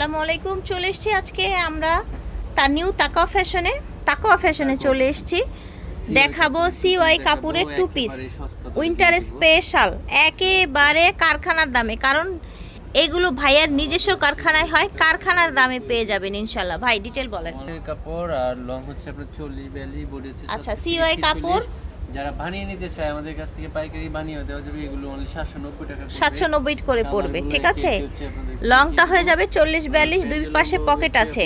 আসসালামু আলাইকুম চলে এসেছি আজকে আমরা তার নিউ তাকাও ফ্যাশনে তাকাও ফ্যাশনে চলে এসেছি। দেখাবো সিওয়াই কাপুরের টু পিস উইন্টার স্পেশাল একেবারে কারখানার দামে। কারণ এগুলো ভাইয়ার নিজস্ব কারখানায় হয় কারখানার দামে পেয়ে যাবেন ইনশাল্লাহ। ভাই ডিটেল বলেন। কাপড় আর লং হচ্ছে আপনার চল্লিশ বিয়াল্লিশ বডি হচ্ছে আচ্ছা, 37, CY 40, কাপড়। যারা বানিয়ে নিতে চায় আমাদের কাছ থেকে পাইকারি বানিয়ে দেওয়া যাবে। এগুলো অনলি সাতশো নব্বই টাকা। সাতশো নব্বই করে পড়বে ঠিক আছে? লংটা হয়ে যাবে চল্লিশ বিয়াল্লিশ দুই পাশে পকেট আছে।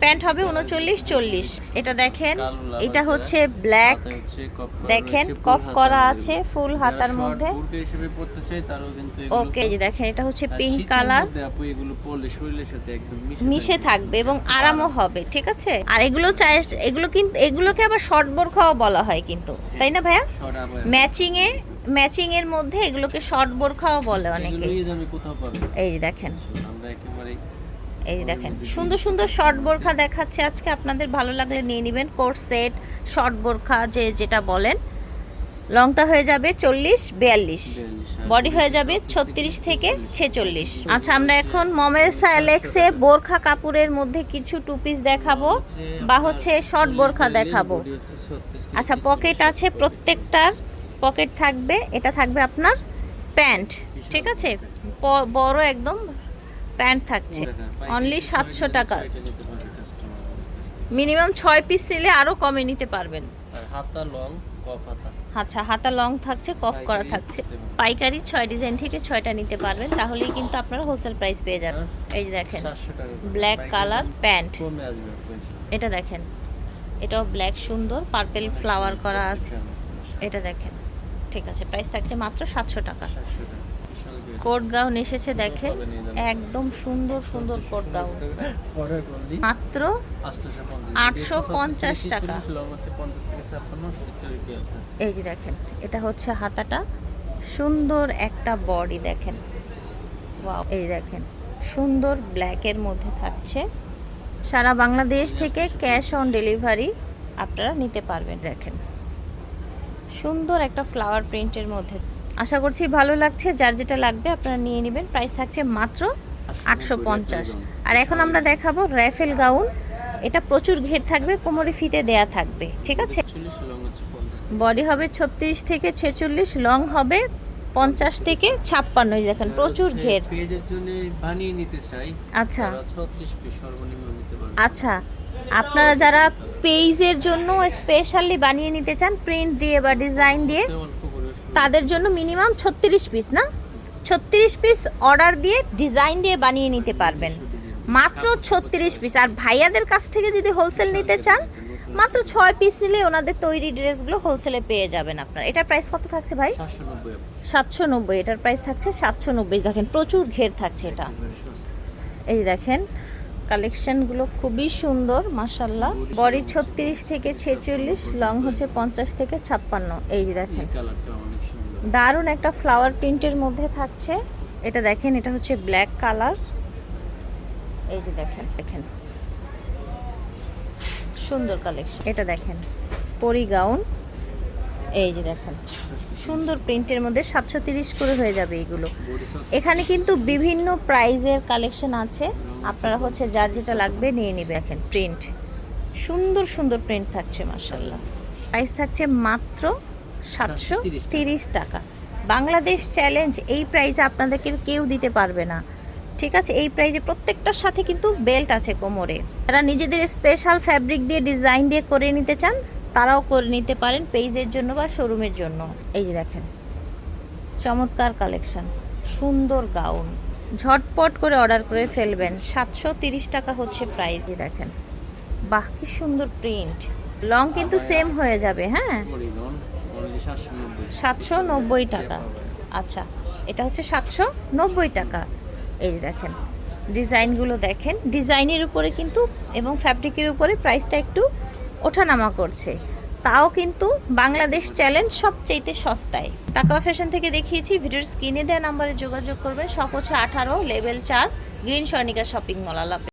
প্যান্ট হবে উনচল্লিশ চল্লিশ। এটা দেখেন এটা হচ্ছে ব্ল্যাক। দেখেন কফ করা আছে ফুল হাতার মধ্যে। ওকে যে দেখেন এটা হচ্ছে পিঙ্ক কালার। মিশে থাকবে। এবং আরামও হবে ঠিক আছে? আর এগুলো চাই এগুলো কিন্তু এগুলোকে আবার শর্ট বোরখাও বলা হয় কিন্তু তাই না ভাইয়া? ম্যাচিং এ ম্যাচিং এর মধ্যে এগুলোকে শর্ট বোরখাও বলে অনেকে। এই যে দেখেন। এই দেখেন। সুন্দর সুন্দর শর্ট বোরখা দেখাচ্ছে আজকে। আপনাদের ভালো লাগলে নিয়ে নেবেন। কোট সেট শর্ট বোরখা যে যেটা বলেন। লংটা হয়ে যাবে চল্লিশ বিয়াল্লিশ। বডি হয়ে যাবে ছত্রিশ থেকে ছেচল্লিশ। আচ্ছা আমরা এখন মমেরসা অ্যালেক্সে বোরখা কাপড়ের মধ্যে কিছু টু পিস দেখাবো। বা হচ্ছে শর্ট বোরখা দেখাবো। আচ্ছা পকেট আছে প্রত্যেকটার। পকেট থাকবে এটা থাকবে আপনার প্যান্ট ঠিক আছে? বড় একদম প্যান্ট থাকছে। অনলি সাতশো টাকা। মিনিমাম ছয় পিস নিলে আরও কমে নিতে পারবেন। হাতা লং আচ্ছা হাতা লং থাকছে কফ করা থাকছে। পাইকারি ছয় ডিজাইন থেকে ছয়টা নিতে পারবেন তাহলেই কিন্তু আপনারা হোলসেল প্রাইস পেয়ে যাবেন। এই যে দেখেন। Black colour pant. এটা দেখেন এটাও ব্ল্যাক সুন্দর পার্পেল ফ্লাওয়ার করা আছে। এটা দেখেন। ঠিক আছে প্রাইস থাকছে মাত্র সাতশো টাকা। কোট গাউন এসেছে দেখেন। একদম সুন্দর সুন্দর কোট গাউন। মাত্র আটশো পঞ্চাশ। টাকা। 36, লং হচ্ছে 50 থেকে 56, 70 রুপিয়া আছে। এই যে দেখেন এটা হচ্ছে হাতাটা। সুন্দর একটা বডি দেখেন। ওয়াও এই দেখেন সুন্দর ব্ল্যাকের মধ্যে থাকছে। সারা বাংলাদেশ থেকে ক্যাশ অন ডেলিভারি আপনারা নিতে পারবেন দেখেন। সুন্দর একটা ফ্লাওয়ার প্রিন্টের মধ্যে। আশা করছি ভালো লাগছে। যার যেটা লাগবে আপনারা নিয়ে নেবেন। প্রাইস থাকছে মাত্র আটশো পঞ্চাশ। আর এখন আমরা দেখাবো র্যাফেল গাউন এটা প্রচুর ঘের থাকবে কোমরে ফিতে দেয়া থাকবে। ঠিক আছে? 40, লং হচ্ছে 50 থেকে বডি হবে ছত্রিশ থেকে ছেচল্লিশ লং হবে পঞ্চাশ থেকে ছাপ্পান্ন। দেখেন প্রচুর ঘের। বানিয়ে নিতে চাই আচ্ছা। তারা 36 পিস সর্বনিম্ন নিতে পারবে। আচ্ছা। আপনারা যারা পেজের জন্য স্পেশালি বানিয়ে নিতে চান প্রিন্ট দিয়ে বা ডিজাইন দিয়ে। তাদের জন্য মিনিমাম ছত্রিশ পিস না? ছত্রিশ পিস অর্ডার দিয়ে ডিজাইন দিয়ে বানিয়ে নিতে পারবেন। মাত্র ছত্রিশ পিস আর ভাইয়াদের কাছ থেকে যদি হোলসেল নিতে চান মাত্র ছয় পিস নিলে ওনাদের তৈরি ড্রেসগুলো হোলসেলে পেয়ে যাবেন আপনার। এটার প্রাইস কত থাকছে ভাই? সাতশো নব্বই। এটার প্রাইস থাকছে সাতশো নব্বই। দেখেন প্রচুর ঘের থাকছে এটা। এই দেখেন কালেকশনগুলো খুবই সুন্দর মাসাল্লাহ বডি ছত্রিশ থেকে ছেচল্লিশ লং হচ্ছে পঞ্চাশ থেকে ছাপ্পান্ন। এই যে দেখেন। দারুণ একটা ফ্লাওয়ার প্রিন্টের মধ্যে থাকছে। এটা দেখেন এটা হচ্ছে ব্ল্যাক কালার এই যে দেখেন দেখেন। সুন্দর কালেকশন এটা দেখেন পরি গাউন এই যে দেখেন সুন্দর প্রিন্টের মধ্যে সাতশো তিরিশ করে হয়ে যাবে এগুলো। এখানে কিন্তু বিভিন্ন প্রাইজের কালেকশন আছে। আপনারা হচ্ছে যার যেটা লাগবে নিয়ে নেবে দেখেন প্রিন্ট সুন্দর সুন্দর প্রিন্ট থাকছে মার্শাল্লাহ প্রাইস থাকছে মাত্র সাতশো টাকা। তিরিশ টাকা। বাংলাদেশ চ্যালেঞ্জ এই প্রাইসে আপনাদেরকে কেউ দিতে পারবে না। ঠিক আছে? এই প্রাইজে প্রত্যেকটার সাথে কিন্তু বেল্ট আছে কোমরে। যারা নিজেদের স্পেশাল ফ্যাব্রিক দিয়ে ডিজাইন দিয়ে করে নিতে চান তারাও করে নিতে পারেন পেজের জন্য বা শোরুমের জন্য। এই যে দেখেন চমৎকার কালেকশন সুন্দর গাউন ঝটপট করে অর্ডার করে ফেলবেন। সাতশো তিরিশ টাকা হচ্ছে প্রাইস দেখেন। বাহ কি সুন্দর প্রিন্ট লং কিন্তু সেম হয়ে যাবে হ্যাঁ? বডি লং অনলি 790 সাতশো নব্বই টাকা। আচ্ছা এটা হচ্ছে সাতশো নব্বই টাকা। এই দেখেন ডিজাইনগুলো দেখেন। ডিজাইনের উপরে কিন্তু এবং ফ্যাব্রিকের উপরে প্রাইসটা একটু ওঠানামা করছে। তাও কিন্তু বাংলাদেশ চ্যালেঞ্জ সবচেয়েতে সস্তায়। টাকা ফ্যাশন থেকে দেখিয়েছি, ভিডিওর স্ক্রিনে দেওয়া নাম্বারে যোগাযোগ করবেন। সব হচ্ছে আঠারো, লেভেল চার, গ্রিন স্বর্ণিকা শপিং মল আলাপে।